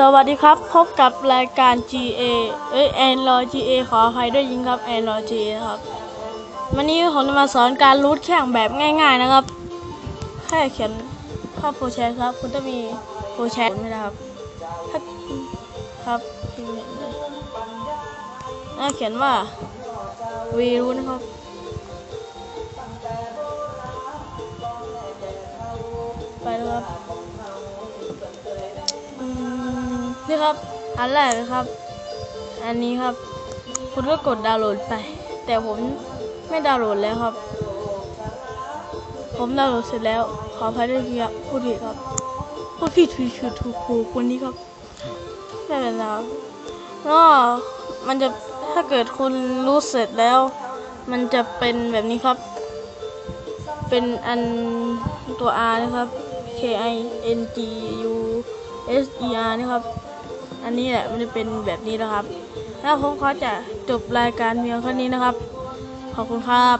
สวัสดีครับ พบกับรายการ GA เอ้ย Android GA ขออภัยด้วยยิงครับ Android GA ครับ วันนี้ผมจะมาสอนการรูทแข่งแบบง่ายๆนะครับ แค่เขียนข้อโปรแชร์ครับ คุณจะมีโปรแชร์ไม่ได้ครับครับพิมพ์อย่างนี้แล้วเขียนว่า v รูทนะครับไปแล้วครับ นี่ครับ อันแรกนะครับ อันนี้ครับ คุณก็กดดาวน์โหลดไป แต่ผมไม่ดาวน์โหลดแล้วครับ ผมดาวน์โหลดเสร็จแล้ว ขออภัยด้วยครับพูดผิดครับพูดผิดผิดคือถูกครูคนนี้ครับไม่เป็นไรครับก็มันจะถ้าเกิดคุณรู้เสร็จแล้ว มันจะเป็นแบบนี้ครับ เป็นอันตัว R นะครับ K I N G U S E R นะครับ อันนี้แหละมันจะเป็นแบบนี้นะครับ แล้วผมขอจะจบรายการเพียงแค่นี้นะครับ ขอบคุณครับ